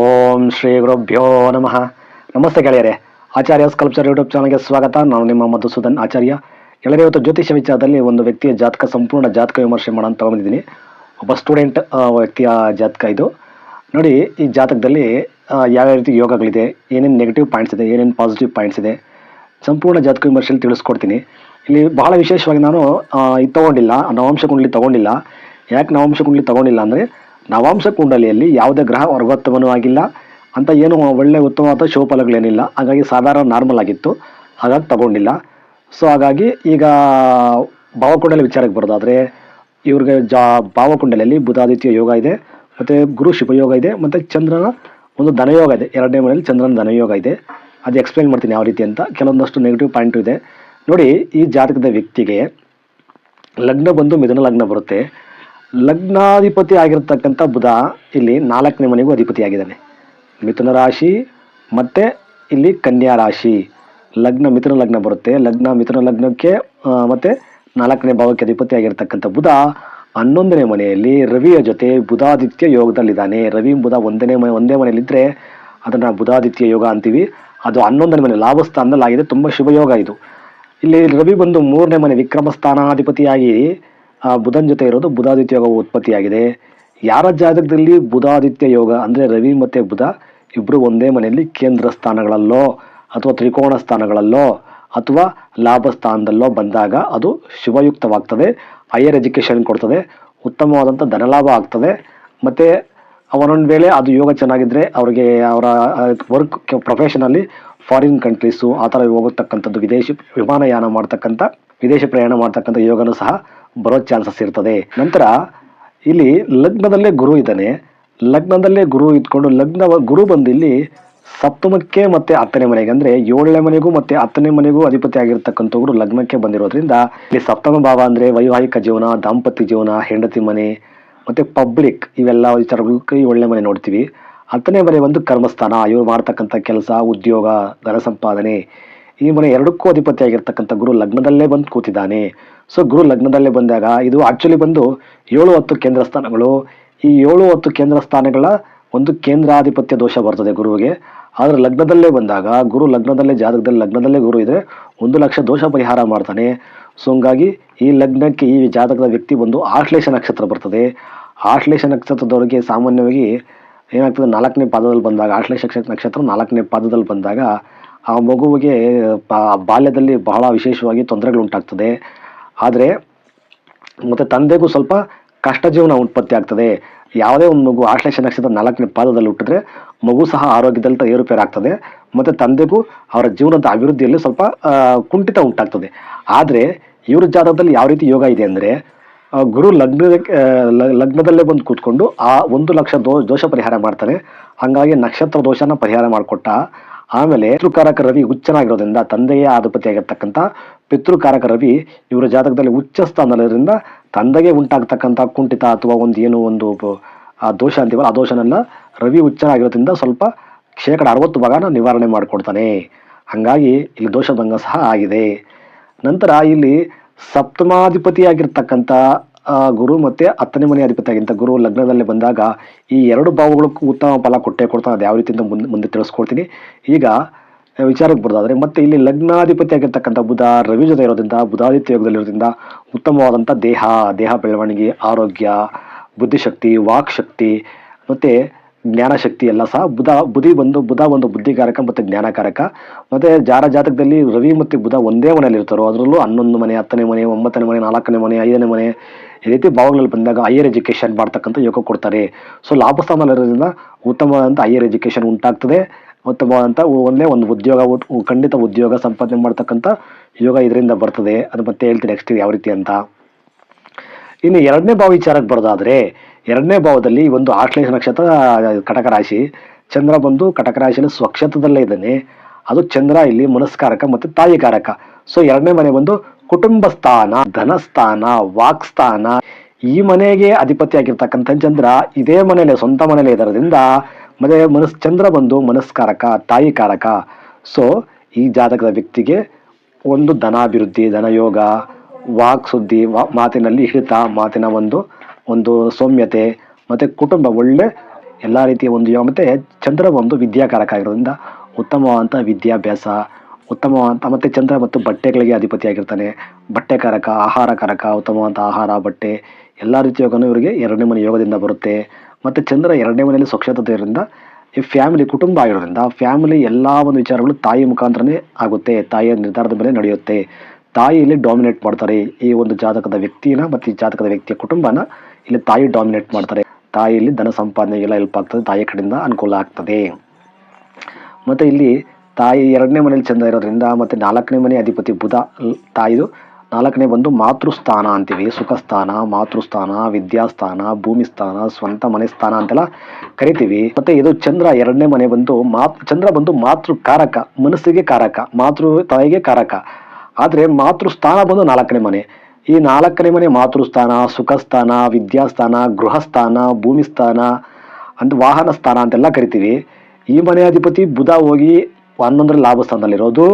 ಓಂ ಶ್ರೀ ಗುರುಭ್ಯೋ ನಮಃ. ನಮಸ್ತೆ ಗೆಳೆಯರೆ. ಆಚಾರ್ಯ ಸ್ಕಲ್ಪ್ಚರ್ ಯೂಟ್ಯೂಬ್ ಚಾನಲ್ಗೆ ಸ್ವಾಗತ. ನಾನು ನಿಮ್ಮ ಮಧುಸೂದನ್ ಆಚಾರ್ಯ. ಗೆಳೆಯರೆ, ಇವತ್ತು ಜ್ಯೋತಿಷ ವಿಚಾರದಲ್ಲಿ ಒಂದು ವ್ಯಕ್ತಿಯ ಜಾತಕ, ಸಂಪೂರ್ಣ ಜಾತಕ ವಿಮರ್ಶೆ ಮಾಡೋಣ ತಗೊಂಡಿದ್ದೀನಿ. ಒಬ್ಬ ಸ್ಟೂಡೆಂಟ್ ವ್ಯಕ್ತಿಯ ಜಾತಕ ಇದು. ನೋಡಿ, ಈ ಜಾತಕದಲ್ಲಿ ಯಾವ್ಯಾವ ರೀತಿ ಯೋಗಗಳಿದೆ, ಏನೇನು ನೆಗೆಟಿವ್ ಪಾಯಿಂಟ್ಸ್ ಇದೆ, ಏನೇನು ಪಾಸಿಟಿವ್ ಪಾಯಿಂಟ್ಸ್ ಇದೆ, ಸಂಪೂರ್ಣ ಜಾತಕ ವಿಮರ್ಶೆಯಲ್ಲಿ ತಿಳಿಸ್ಕೊಡ್ತೀನಿ. ಇಲ್ಲಿ ಬಹಳ ವಿಶೇಷವಾಗಿ ನಾನು ಇದು ತಗೊಂಡಿಲ್ಲ ನವಾಂಶ ಕುಂಡಲಿ ತಗೊಂಡಿಲ್ಲ. ಯಾಕೆ ನವಾಂಶ ಕುಂಡಲಿ ತಗೊಂಡಿಲ್ಲ ಅಂದರೆ ನವಾಂಶ ಕುಂಡಲಿಯಲ್ಲಿ ಯಾವುದೇ ಗ್ರಹ ವರ್ಗೋತ್ತಮನೂ ಆಗಿಲ್ಲ. ಅಂತ ಏನು ಒಳ್ಳೆ ಉತ್ತಮವಾದ ಶೋಫಲಗಳೇನಿಲ್ಲ. ಹಾಗಾಗಿ ಸಾಧಾರಣ ನಾರ್ಮಲ್ ಆಗಿತ್ತು. ಹಾಗಾಗಿ ತಗೊಂಡಿಲ್ಲ. ಸೊ ಹಾಗಾಗಿ ಈಗ ಭಾವಕುಂಡಲಿ ವಿಚಾರಕ್ಕೆ ಬರೋದಾದರೆ, ಇವ್ರಿಗೆ ಜಾ ಭಾವಕುಂಡಲಿಯಲ್ಲಿ ಬುಧಾದಿತ್ಯ ಯೋಗ ಇದೆ, ಮತ್ತು ಗುರು ಶುಭಯೋಗ ಇದೆ, ಮತ್ತು ಚಂದ್ರನ ಒಂದು ಧನಯೋಗ ಇದೆ. ಎರಡನೇ ಮನೆಯಲ್ಲಿ ಚಂದ್ರನ ಧನಯೋಗ ಇದೆ. ಅದು ಎಕ್ಸ್ಪ್ಲೈನ್ ಮಾಡ್ತೀನಿ ಯಾವ ರೀತಿ ಅಂತ. ಕೆಲವೊಂದಷ್ಟು ನೆಗೆಟಿವ್ ಪಾಯಿಂಟು ಇದೆ. ನೋಡಿ, ಈ ಜಾತಕದ ವ್ಯಕ್ತಿಗೆ ಲಗ್ನ ಬಂದು ಮಿಥುನ ಲಗ್ನ ಬರುತ್ತೆ. ಲಗ್ನಾಧಿಪತಿ ಆಗಿರ್ತಕ್ಕಂಥ ಬುಧ ಇಲ್ಲಿ ನಾಲ್ಕನೇ ಮನೆಗೂ ಅಧಿಪತಿಯಾಗಿದ್ದಾನೆ ಮಿಥುನ ರಾಶಿ ಮತ್ತು ಇಲ್ಲಿ ಕನ್ಯಾ ರಾಶಿ. ಲಗ್ನ ಮಿಥುನ ಲಗ್ನ ಬರುತ್ತೆ. ಲಗ್ನ ಮಿಥುನ ಲಗ್ನಕ್ಕೆ ಮತ್ತು ನಾಲ್ಕನೇ ಭಾವಕ್ಕೆ ಅಧಿಪತಿ ಆಗಿರ್ತಕ್ಕಂಥ ಬುಧ ಹನ್ನೊಂದನೇ ಮನೆಯಲ್ಲಿ ರವಿಯ ಜೊತೆ ಬುಧಾದಿತ್ಯ ಯೋಗದಲ್ಲಿದ್ದಾನೆ. ರವಿ ಬುಧ ಒಂದನೇ ಮನೆ, ಒಂದೇ ಮನೆಯಲ್ಲಿದ್ದರೆ ಅದನ್ನು ಬುಧಾದಿತ್ಯ ಯೋಗ ಅಂತೀವಿ. ಅದು ಹನ್ನೊಂದನೇ ಮನೆ ಲಾಭಸ್ಥಾನದಲ್ಲಿ ಆಗಿದೆ ತುಂಬ ಶುಭ ಯೋಗ ಇದು. ಇಲ್ಲಿ ರವಿ ಬಂದು ಮೂರನೇ ಮನೆ ವಿಕ್ರಮ ಸ್ಥಾನಾಧಿಪತಿಯಾಗಿ ಬುಧನ್ ಜೊತೆ ಇರೋದು ಬುಧಾದಿತ್ಯ ಯೋಗ ಉತ್ಪತ್ತಿಯಾಗಿದೆ. ಯಾರ ಜಾತಕದಲ್ಲಿ ಬುಧಾದಿತ್ಯ ಯೋಗ ಅಂದರೆ ರವಿ ಮತ್ತು ಬುಧ ಇಬ್ಬರು ಒಂದೇ ಮನೆಯಲ್ಲಿ ಕೇಂದ್ರ ಸ್ಥಾನಗಳಲ್ಲೋ ಅಥವಾ ತ್ರಿಕೋಣ ಸ್ಥಾನಗಳಲ್ಲೋ ಅಥವಾ ಲಾಭ ಸ್ಥಾನದಲ್ಲೋ ಬಂದಾಗ ಅದು ಶುಭಯುಕ್ತವಾಗ್ತದೆ ಹೈಯರ್ ಎಜುಕೇಷನ್ ಕೊಡ್ತದೆ ಉತ್ತಮವಾದಂಥ ಧನಲಾಭ ಆಗ್ತದೆ. ಮತ್ತು ಅವನೊಂದು ವೇಳೆ ಅದು ಯೋಗ ಚೆನ್ನಾಗಿದ್ದರೆ ಅವ್ರಿಗೆ ಅವರ ವರ್ಕ್ ಪ್ರೊಫೆಷನಲ್ಲಿ ಫಾರಿನ್ ಕಂಟ್ರೀಸು ಆ ಥರ ಹೋಗತಕ್ಕಂಥದ್ದು ವಿದೇಶಿ ವಿಮಾನಯಾನ ಮಾಡ್ತಕ್ಕಂಥ, ವಿದೇಶ ಪ್ರಯಾಣ ಮಾಡ್ತಕ್ಕಂಥ ಯೋಗನೂ ಸಹ ಬರೋ ಚಾನ್ಸಸ್ ಇರ್ತದೆ. ನಂತರ ಇಲ್ಲಿ ಲಗ್ನದಲ್ಲೇ ಗುರು ಇದ್ದಾನೆ. ಲಗ್ನದಲ್ಲೇ ಗುರು ಇದ್ಕೊಂಡು ಲಗ್ನ ಗುರು ಬಂದು ಇಲ್ಲಿ ಸಪ್ತಮಕ್ಕೆ ಮತ್ತೆ ಹತ್ತನೇ ಮನೆಗೆ, ಅಂದ್ರೆ ಏಳನೇ ಮನೆಗೂ ಮತ್ತೆ ಹತ್ತನೇ ಮನೆಗೂ ಅಧಿಪತಿ ಆಗಿರ್ತಕ್ಕಂಥವ್ರು ಲಗ್ನಕ್ಕೆ ಬಂದಿರೋದ್ರಿಂದ ಇಲ್ಲಿ ಸಪ್ತಮ ಭಾವ ಅಂದ್ರೆ ವೈವಾಹಿಕ ಜೀವನ, ದಾಂಪತ್ಯ ಜೀವನ, ಹೆಂಡತಿ ಮನೆ, ಮತ್ತೆ ಪಬ್ಲಿಕ್ ಇವೆಲ್ಲ ವಿಚಾರಗಳು ಏಳನೇ ಮನೆ ನೋಡ್ತೀವಿ. ಹತ್ತನೇ ಮನೆ ಒಂದು ಕರ್ಮಸ್ಥಾನ. ಇವರು ಮಾಡ್ತಕ್ಕಂಥ ಕೆಲಸ, ಉದ್ಯೋಗ, ಧನ ಸಂಪಾದನೆ. ಈ ಮನೆ ಎರಡಕ್ಕೂ ಅಧಿಪತಿ ಆಗಿರ್ತಕ್ಕಂಥ ಗುರು ಲಗ್ನದಲ್ಲೇ ಬಂದು ಕೂತಿದ್ದಾನೆ. ಸೊ ಗುರು ಲಗ್ನದಲ್ಲೇ ಬಂದಾಗ ಇದು ಆಕ್ಚುಲಿ ಬಂದು ಏಳು ಹತ್ತು ಕೇಂದ್ರ ಸ್ಥಾನಗಳು. ಈ ಏಳು ಹತ್ತು ಕೇಂದ್ರ ಸ್ಥಾನಗಳ ಒಂದು ಕೇಂದ್ರಾಧಿಪತ್ಯ ದೋಷ ಬರ್ತದೆ ಗುರುವಿಗೆ. ಆದರೆ ಲಗ್ನದಲ್ಲೇ ಬಂದಾಗ ಗುರು ಲಗ್ನದಲ್ಲೇ, ಜಾತಕದಲ್ಲಿ ಲಗ್ನದಲ್ಲೇ ಗುರು ಇದ್ದರೆ ಒಂದು ಲಕ್ಷ ದೋಷ ಪರಿಹಾರ ಮಾಡ್ತಾನೆ. ಸೊ ಹಂಗಾಗಿ ಈ ಲಗ್ನಕ್ಕೆ ಈ ಜಾತಕದ ವ್ಯಕ್ತಿ ಬಂದು ಆಶ್ಲೇಷ ನಕ್ಷತ್ರ ಬರ್ತದೆ. ಆಶ್ಲೇಷ ನಕ್ಷತ್ರದವರಿಗೆ ಸಾಮಾನ್ಯವಾಗಿ ಏನಾಗ್ತದೆ, ನಾಲ್ಕನೇ ಪಾದದಲ್ಲಿ ಬಂದಾಗ ಆಶ್ಲೇಷ ನಕ್ಷತ್ರ ನಾಲ್ಕನೇ ಪಾದದಲ್ಲಿ ಬಂದಾಗ ಆ ಮಗುವಿಗೆ ಬಾಲ್ಯದಲ್ಲಿ ಬಹಳ ವಿಶೇಷವಾಗಿ ತೊಂದರೆಗಳು ಉಂಟಾಗ್ತದೆ ಆದರೆ, ಮತ್ತು ತಂದೆಗೂ ಸ್ವಲ್ಪ ಕಷ್ಟ ಜೀವನ ಉತ್ಪತ್ತಿ ಆಗ್ತದೆ. ಯಾವುದೇ ಒಂದು ಮಗು ಆಶ್ಲೇಷ ನಕ್ಷತ್ರ ನಾಲ್ಕನೇ ಪಾದದಲ್ಲಿ ಹುಟ್ಟಿದ್ರೆ ಮಗು ಸಹ ಆರೋಗ್ಯದಲ್ಲಿ ಏರುಪೇರು ಆಗ್ತದೆ ಮತ್ತು ತಂದೆಗೂ ಅವರ ಜೀವನದ ಅಭಿವೃದ್ಧಿಯಲ್ಲಿ ಸ್ವಲ್ಪ ಕುಂಠಿತ ಉಂಟಾಗ್ತದೆ. ಆದರೆ, ಇವ್ರ ಜಾತಕದಲ್ಲಿ ಯಾವ ರೀತಿ ಯೋಗ ಇದೆ ಅಂದರೆ ಗುರು ಲಗ್ನದ ಲಗ್ನದಲ್ಲೇ ಬಂದು ಕೂತ್ಕೊಂಡು ಆ ಒಂದು ಲಕ್ಷ ದೋಷ ಪರಿಹಾರ ಮಾಡ್ತಾರೆ. ಹಾಗಾಗಿ ನಕ್ಷತ್ರ ದೋಷನ ಪರಿಹಾರ ಮಾಡಿಕೊಟ್ಟ ಆಮೇಲೆ ಪಿತೃಕಾರಕ ರವಿ ಹುಚ್ಚನಾಗಿರೋದ್ರಿಂದ ತಂದೆಯೇ ಆಧಿಪತಿ ಆಗಿರ್ತಕ್ಕಂಥ ಪಿತೃಕಾರಕ ರವಿ ಇವರ ಜಾತಕದಲ್ಲಿ ಉಚ್ಚ ಸ್ಥಾನದಲ್ಲಿರೋದ್ರಿಂದ ತಂದೆಗೆ ಉಂಟಾಗ್ತಕ್ಕಂಥ ಕುಂಠಿತ ಅಥವಾ ಒಂದು ಏನು ಒಂದು ಆ ದೋಷ ಅಂತೀವಲ್ಲ, ಆ ದೋಷನೆಲ್ಲ ರವಿ ಉಚ್ಚನಾಗಿರೋದ್ರಿಂದ ಸ್ವಲ್ಪ ಶೇಕಡ ಅರವತ್ತು ಭಾಗನ ನಿವಾರಣೆ ಮಾಡಿಕೊಡ್ತಾನೆ. ಹಾಗಾಗಿ ಇಲ್ಲಿ ದೋಷಭಂಗ ಸಹ ಆಗಿದೆ. ನಂತರ ಇಲ್ಲಿ ಸಪ್ತಮಾಧಿಪತಿಯಾಗಿರ್ತಕ್ಕಂಥ ಗುರು ಮತ್ತೆ ಹತ್ತನೇ ಮನೆ ಅಧಿಪತಿಯಾಗಿಂತ ಗುರು ಲಗ್ನದಲ್ಲಿ ಬಂದಾಗ ಈ ಎರಡು ಭಾವಗಳು ಉತ್ತಮ ಫಲ ಕೊಟ್ಟೆ ಕೊಡ್ತಾ ಅದು ಯಾವ ರೀತಿಯಿಂದ ಮುಂದೆ ಮುಂದೆ ತಿಳಿಸ್ಕೊಡ್ತೀನಿ. ಈಗ ವಿಚಾರಕ್ಕೆ ಬರೋದಾದರೆ ಮತ್ತೆ ಇಲ್ಲಿ ಲಗ್ನಾಧಿಪತಿ ಆಗಿರ್ತಕ್ಕಂಥ ಬುಧ, ರವಿ ಜೊತೆ ಇರೋದ್ರಿಂದ, ಬುಧಾದಿತ್ಯ ಯೋಗದಲ್ಲಿರೋದ್ರಿಂದ ಉತ್ತಮವಾದಂಥ ದೇಹ ದೇಹ ಬೆಳವಣಿಗೆ, ಆರೋಗ್ಯ, ಬುದ್ಧಿಶಕ್ತಿ ವಾಕ್ ಶಕ್ತಿ ಮತ್ತೆ ಜ್ಞಾನಶಕ್ತಿ ಎಲ್ಲ ಸಹ ಬುಧ, ಬುಧಿ ಬಂದು, ಬುಧ ಒಂದು ಬುದ್ಧಿಕಾರಕ ಮತ್ತು ಜ್ಞಾನಕಾರಕ. ಮತ್ತೆ ಜಾರ ಜಾತಕದಲ್ಲಿ ರವಿ ಮತ್ತು ಬುಧ ಒಂದೇ ಮನೆಯಲ್ಲಿ ಇರ್ತಾರೋ, ಅದರಲ್ಲೂ ಹನ್ನೊಂದು ಮನೆ, ಹತ್ತನೇ ಮನೆ, ಒಂಬತ್ತನೇ ಮನೆ, ನಾಲ್ಕನೇ ಮನೆ, ಐದನೇ ಮನೆ, ಈ ರೀತಿ ಭಾವಗಳಲ್ಲಿ ಬಂದಾಗ ಹೈಯರ್ ಎಜುಕೇಷನ್ ಮಾಡ್ತಕ್ಕಂಥ ಯೋಗ ಕೊಡ್ತಾರೆ. ಸೊ ಲಾಭಸ್ಥಾನದಲ್ಲಿರೋದ್ರಿಂದ ಉತ್ತಮವಾದಂಥ ಹೈಯರ್ ಎಜುಕೇಷನ್ ಉಂಟಾಗ್ತದೆ. ಉತ್ತಮವಾದಂಥ ಒಂದೇ ಒಂದು ಉದ್ಯೋಗ ಖಂಡಿತ ಉದ್ಯೋಗ ಸಂಪಾದನೆ ಮಾಡ್ತಕ್ಕಂಥ ಯೋಗ ಇದರಿಂದ ಬರ್ತದೆ. ಅದು ಮತ್ತೆ ಹೇಳ್ತೀನಿ ನೆಕ್ಸ್ಟ್ ಯಾವ ರೀತಿ ಅಂತ. ಇನ್ನು ಎರಡನೇ ಭಾವ ವಿಚಾರಕ್ಕೆ ಬರೋದಾದ್ರೆ ಎರಡನೇ ಭಾವದಲ್ಲಿ ಒಂದು ಆಶ್ಲೇಷ ನಕ್ಷತ್ರ ಕಟಕ ರಾಶಿ ಚಂದ್ರ ಬಂದು ಕಟಕ ರಾಶಿಯಲ್ಲಿ ಸ್ವಕ್ಷೇತ್ರದಲ್ಲೇ ಇದ್ದಾನೆ. ಅದು ಚಂದ್ರ, ಇಲ್ಲಿ ಮನಸ್ಕಾರಕ ಮತ್ತು ತಾಯಿಕಾರಕ. ಸೊ ಎರಡನೇ ಮನೆ ಬಂದು ಕುಟುಂಬ ಸ್ಥಾನ ಧನಸ್ಥಾನ ವಾಕ್ಸ್ಥಾನ ಈ ಮನೆಗೆ ಅಧಿಪತಿ ಆಗಿರ್ತಕ್ಕಂಥ ಚಂದ್ರ ಇದೇ ಮನೆಯಲ್ಲೇ, ಸ್ವಂತ ಮನೆಯಲ್ಲೇ ಇದರದಿಂದ ಮತ್ತೆ ಮನಸ್, ಚಂದ್ರ ಬಂದು ಮನಸ್ಕಾರಕ ತಾಯಿ ಕಾರಕ ಸೊ ಈ ಜಾತಕದ ವ್ಯಕ್ತಿಗೆ ಒಂದು ಧನಾಭಿವೃದ್ಧಿ, ಧನಯೋಗ, ವಾಕ್ ಸುದ್ದಿ ಮಾತಿನಲ್ಲಿ ಹಿಡಿತ, ಮಾತಿನ ಒಂದು ಒಂದು ಸೌಮ್ಯತೆ ಮತ್ತು ಕುಟುಂಬ ಒಳ್ಳೆ ಎಲ್ಲ ರೀತಿಯ ಒಂದು ಯೋಗ ಮತ್ತು ಚಂದ್ರ ಒಂದು ವಿದ್ಯಾಕಾರಕ ಆಗಿರೋದ್ರಿಂದ ಉತ್ತಮವಾದಂಥ ವಿದ್ಯಾಭ್ಯಾಸ ಉತ್ತಮವಾದಂಥ ಮತ್ತು ಚಂದ್ರ ಮತ್ತು ಬಟ್ಟೆಗಳಿಗೆ ಅಧಿಪತಿಯಾಗಿರ್ತಾನೆ ಬಟ್ಟೆಕಾರಕ, ಆಹಾರಕಾರಕ ಉತ್ತಮವಾದಂಥ ಆಹಾರ, ಬಟ್ಟೆ ಎಲ್ಲ ರೀತಿಯ ಯೋಗನೂ ಇವರಿಗೆ ಎರಡನೇ ಮನೆ ಯೋಗದಿಂದ ಬರುತ್ತೆ. ಮತ್ತು ಚಂದ್ರ ಎರಡನೇ ಮನೆಯಲ್ಲಿ ಇರೋದ್ರಿಂದ ಈ ಫ್ಯಾಮಿಲಿ ಕುಟುಂಬ ಆಗಿರೋದ್ರಿಂದ ಫ್ಯಾಮಿಲಿ ಎಲ್ಲ ಒಂದು ವಿಚಾರಗಳು ತಾಯಿ ಮುಖಾಂತರನೇ ಆಗುತ್ತೆ. ತಾಯಿಯ ನಿರ್ಧಾರದ ಮೇಲೆ ನಡೆಯುತ್ತೆ. ತಾಯಿಯಲ್ಲಿ ಡಾಮಿನೇಟ್ ಮಾಡ್ತಾರೆ ಈ ಒಂದು ಜಾತಕದ ವ್ಯಕ್ತಿನ ಮತ್ತು ಈ ಜಾತಕದ ವ್ಯಕ್ತಿಯ ಕುಟುಂಬನ. ಇಲ್ಲಿ ತಾಯಿ ಡಾಮಿನೇಟ್ ಮಾಡ್ತಾರೆ. ತಾಯಿಯಲ್ಲಿ ಧನ ಸಂಪಾದನೆಗೆಲ್ಲ ಹೆಲ್ಪ್ ಆಗ್ತದೆ. ತಾಯಿ ಕಡೆಯಿಂದ ಅನುಕೂಲ ಆಗ್ತದೆ. ಮತ್ತು ಇಲ್ಲಿ ತಾಯಿ ಎರಡನೇ ಮನೇಲಿ ಚಂದ ಇರೋದ್ರಿಂದ ಮತ್ತು ನಾಲ್ಕನೇ ಮನೆ ಅಧಿಪತಿ ಬುಧ, ತಾಯಿದು ನಾಲ್ಕನೇ ಬಂದು ಮಾತೃಸ್ಥಾನ ಅಂತೀವಿ. ಸುಖ ಸ್ಥಾನ ಮಾತೃಸ್ಥಾನ, ವಿದ್ಯಾಸ್ಥಾನ ಭೂಮಿ ಸ್ಥಾನ ಸ್ವಂತ ಮನೆ ಸ್ಥಾನ ಅಂತೆಲ್ಲ ಕರಿತೀವಿ. ಮತ್ತೆ ಇದು ಚಂದ್ರ ಎರಡನೇ ಮನೆ ಬಂದು ಮಾತ್, ಚಂದ್ರ ಬಂದು ಮಾತೃ ಕಾರಕ, ಮನಸ್ಸಿಗೆ ಕಾರಕ, ಮಾತೃ ತಾಯಿಗೆ ಕಾರಕ. ಆದರೆ ಮಾತೃಸ್ಥಾನ ಬಂದು ನಾಲ್ಕನೇ ಮನೆ. ಈ ನಾಲ್ಕನೇ ಮನೆ ಮಾತೃಸ್ಥಾನ, ಸುಖಸ್ಥಾನ, ವಿದ್ಯಾಸ್ಥಾನ, ಗೃಹಸ್ಥಾನ ಭೂಮಿ ಸ್ಥಾನ ಅಂತ ವಾಹನ ಸ್ಥಾನ ಅಂತೆಲ್ಲ ಕರಿತೀವಿ. ಈ ಮನೆ ಅಧಿಪತಿ ಬುಧ ಹೋಗಿ ಹನ್ನೊಂದರ ಲಾಭ ಸ್ಥಾನದಲ್ಲಿರೋದು.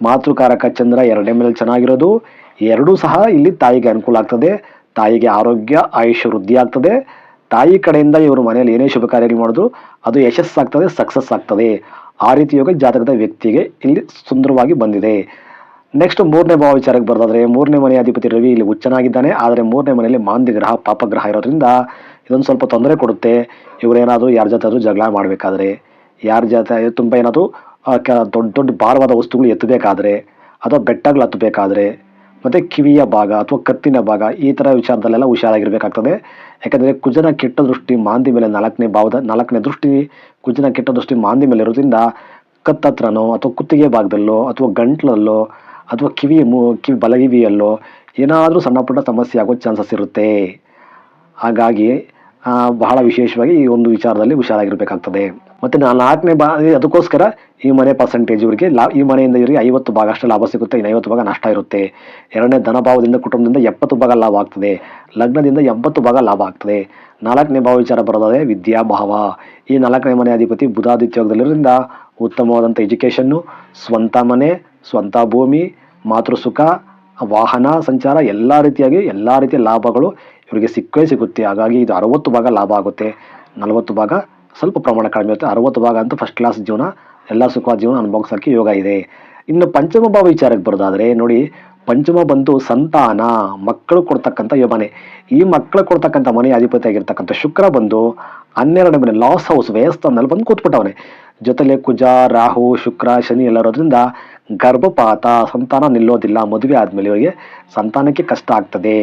ಮಾತೃಕಾರಕ ಚಂದ್ರ ಎರಡನೇ ಮೇಲೆ ಚೆನ್ನಾಗಿರೋದು. ಎರಡೂ ಸಹ ಇಲ್ಲಿ ತಾಯಿಗೆ ಅನುಕೂಲ ಆಗ್ತದೆ. ತಾಯಿಗೆ ಆರೋಗ್ಯ ಆಯುಷ್ಯ ವೃದ್ಧಿ ಆಗ್ತದೆ. ತಾಯಿ ಕಡೆಯಿಂದ ಇವರು ಮನೆಯಲ್ಲಿ ಏನೇ ಶುಭ ಕಾರ್ಯಗಳು ಮಾಡಿದ್ರು ಅದು ಯಶಸ್ಸಾಗ್ತದೆ ಸಕ್ಸಸ್ ಆಗ್ತದೆ ಆ ರೀತಿ ಯೋಗ ಜಾತಕದ ವ್ಯಕ್ತಿಗೆ ಇಲ್ಲಿ ಸುಂದರವಾಗಿ ಬಂದಿದೆ. ನೆಕ್ಸ್ಟ್ ಮೂರನೇ ಭಾವ ವಿಚಾರಕ್ಕೆ ಬರೋದಾದ್ರೆ, ಮೂರನೇ ಮನೆಯ ಅಧಿಪತಿ ರವಿ ಇಲ್ಲಿ ಹುಚ್ಚನಾಗಿದ್ದಾನೆ. ಆದರೆ ಮೂರನೇ ಮನೆಯಲ್ಲಿ ಮಾಂದಿ ಗ್ರಹ, ಪಾಪಗ್ರಹ ಇರೋದ್ರಿಂದ ಇದೊಂದು ಸ್ವಲ್ಪ ತೊಂದರೆ ಕೊಡುತ್ತೆ. ಇವರೇನಾದರೂ ಯಾರ ಜೊತೆ ಜಗಳ ಮಾಡಬೇಕಾದ್ರೆ, ಯಾರ ಜೊತೆ ತುಂಬ ಏನಾದರೂ ದೊಡ್ಡ ದೊಡ್ಡ ಭಾರವಾದ ವಸ್ತುಗಳು ಎತ್ತಬೇಕಾದ್ರೆ, ಅಥವಾ ಬೆಟ್ಟಗಳು ಹತ್ತಬೇಕಾದ್ರೆ, ಮತ್ತು ಕಿವಿಯ ಭಾಗ ಅಥವಾ ಕತ್ತಿನ ಭಾಗ, ಈ ಥರ ವಿಚಾರದಲ್ಲೆಲ್ಲ ಹುಷಾರಾಗಿರಬೇಕಾಗ್ತದೆ. ಯಾಕಂದರೆ ಕುಜನ ಕೆಟ್ಟ ದೃಷ್ಟಿ ಮಾಂದಿ ಮೇಲೆ ನಾಲ್ಕನೇ ಭಾವದ, ನಾಲ್ಕನೇ ದೃಷ್ಟಿ ಕುಜನ ಕೆಟ್ಟ ದೃಷ್ಟಿ ಮಾಂದಿ ಮೇಲೆ ಇರೋದ್ರಿಂದ ಕತ್ತತ್ರನೋ ಅಥವಾ ಕುತ್ತಿಗೆ ಭಾಗದಲ್ಲೋ ಅಥವಾ ಗಂಟ್ಲಲ್ಲೋ ಅಥವಾ ಕಿವಿ ಮು ಕಿವಿ ಬಲಗಿವಿಯಲ್ಲೋ, ಏನಾದರೂ ಸಣ್ಣ ಪುಟ್ಟ ಸಮಸ್ಯೆ ಆಗೋ ಚಾನ್ಸಸ್ ಇರುತ್ತೆ. ಹಾಗಾಗಿ ಬಹಳ ವಿಶೇಷವಾಗಿ ಈ ಒಂದು ವಿಚಾರದಲ್ಲಿ ಹುಷಾರಾಗಿರಬೇಕಾಗ್ತದೆ. ಮತ್ತು ನಾಲ್ಕನೇ ಬಾ ಅದಕ್ಕೋಸ್ಕರ ಈ ಮನೆ ಪರ್ಸೆಂಟೇಜ್ ಇವರಿಗೆ ಲಾ ಈ ಮನೆಯಿಂದ ಇವರಿಗೆ ಐವತ್ತು ಭಾಗ ಅಷ್ಟು ಲಾಭ ಸಿಗುತ್ತೆ, ಇನ್ನು ಐವತ್ತು ಭಾಗ ನಷ್ಟ ಇರುತ್ತೆ. ಎರಡನೇ ಧನಭಾವದಿಂದ ಕುಟುಂಬದಿಂದ ಎಪ್ಪತ್ತು ಭಾಗ ಲಾಭ ಆಗ್ತದೆ. ಲಗ್ನದಿಂದ ಎಂಬತ್ತು ಭಾಗ ಲಾಭ ಆಗ್ತದೆ. ನಾಲ್ಕನೇ ಭಾವ ವಿಚಾರ ಬರೋದಾದ್ರೆ ವಿದ್ಯಾಭಾವ ಈ ನಾಲ್ಕನೇ ಮನೆ ಅಧಿಪತಿ ಬುಧಾದಿತ್ಯೋಗದಲ್ಲಿರೋದ್ರಿಂದ ಉತ್ತಮವಾದಂಥ ಎಜುಕೇಷನ್ನು ಸ್ವಂತ ಮನೆ ಸ್ವಂತ ಭೂಮಿ ಮಾತೃಸುಖ ವಾಹನ, ಸಂಚಾರ, ಎಲ್ಲ ರೀತಿಯಾಗಿ ಎಲ್ಲ ರೀತಿಯ ಲಾಭಗಳು ಇವರಿಗೆ ಸಿಕ್ಕೇ ಸಿಗುತ್ತೆ. ಹಾಗಾಗಿ ಇದು ಅರವತ್ತು ಭಾಗ ಲಾಭ ಆಗುತ್ತೆ. ನಲವತ್ತು ಭಾಗ ಸ್ವಲ್ಪ ಪ್ರಮಾಣ ಕಡಿಮೆ ಇರುತ್ತೆ ಅರವತ್ತು ಭಾಗ ಅಂತೂ ಫಸ್ಟ್ ಕ್ಲಾಸ್ ಜೀವನ, ಎಲ್ಲ ಸುಖ ಜೀವನ ಅನುಭವಿಸೋಕ್ಕೆ ಯೋಗ ಇದೆ. ಇನ್ನು ಪಂಚಮ ಭಾವ ವಿಚಾರಕ್ಕೆ ಬರೋದಾದರೆ, ನೋಡಿ, ಪಂಚಮ ಬಂದು ಸಂತಾನ, ಮಕ್ಕಳು ಕೊಡ್ತಕ್ಕಂಥ ಮನೆ ಈ ಮಕ್ಕಳು ಕೊಡ್ತಕ್ಕಂಥ ಮನೆ ಅಧಿಪತಿ ಆಗಿರ್ತಕ್ಕಂಥ ಶುಕ್ರ ಬಂದು ಹನ್ನೆರಡನೇ ಮನೆ ಲಾಸ್ ಹೌಸ್ ವ್ಯಯಸ್ಥಾನದಲ್ಲಿ ಬಂದು ಕೂತ್ಬಿಟ್ಟವನೆ. ಜೊತೆಲೆ ಕುಜ, ರಾಹು, ಶುಕ್ರ, ಶನಿ ಎಲ್ಲ ಇರೋದ್ರಿಂದ ಗರ್ಭಪಾತ, ಸಂತಾನ ನಿಲ್ಲೋದಿಲ್ಲ, ಮದುವೆ ಆದಮೇಲೆ ಇವರಿಗೆ ಸಂತಾನಕ್ಕೆ ಕಷ್ಟ ಆಗ್ತದೆ.